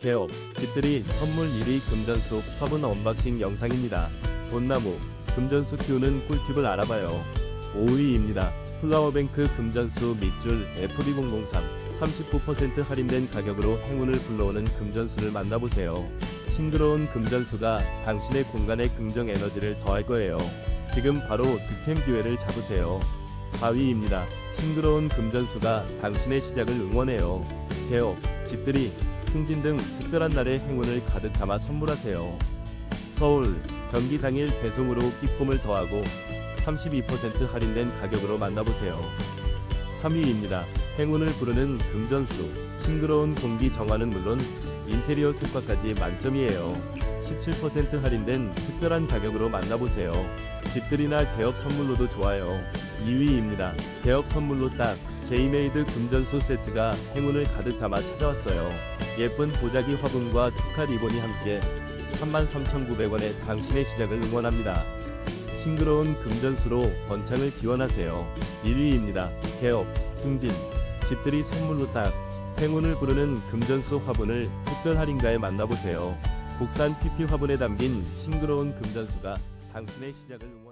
개업, 집들이 선물 1위 금전수 화분 언박싱 영상입니다. 돈나무, 금전수 키우는 꿀팁을 알아봐요. 5위입니다. 플라워뱅크 금전수 밑줄 FD003 39% 할인된 가격으로 행운을 불러오는 금전수를 만나보세요. 싱그러운 금전수가 당신의 공간에 긍정 에너지를 더할 거예요. 지금 바로 득템 기회를 잡으세요. 4위입니다. 싱그러운 금전수가 당신의 시작을 응원해요. 개업, 집들이, 승진 등 특별한 날에 행운을 가득 담아 선물하세요. 서울, 경기 당일 배송으로 끼폼을 더하고 32% 할인된 가격으로 만나보세요. 3위입니다. 행운을 부르는 금전수, 싱그러운 공기 정화는 물론 인테리어 효과까지 만점이에요. 17% 할인된 특별한 가격으로 만나보세요. 집들이나 개업 선물로도 좋아요. 2위입니다. 개업 선물로 딱 제이메이드 금전수 세트가 행운을 가득 담아 찾아왔어요. 예쁜 보자기 화분과 축하 리본이 함께 33,900원에 당신의 시작을 응원합니다. 싱그러운 금전수로 번창을 기원하세요. 1위입니다. 개업, 승진, 집들이 선물로 딱 행운을 부르는 금전수 화분을 특별 할인가에 만나보세요. 국산 PP 화분에 담긴 싱그러운 금전수가 당신의 시작을 응원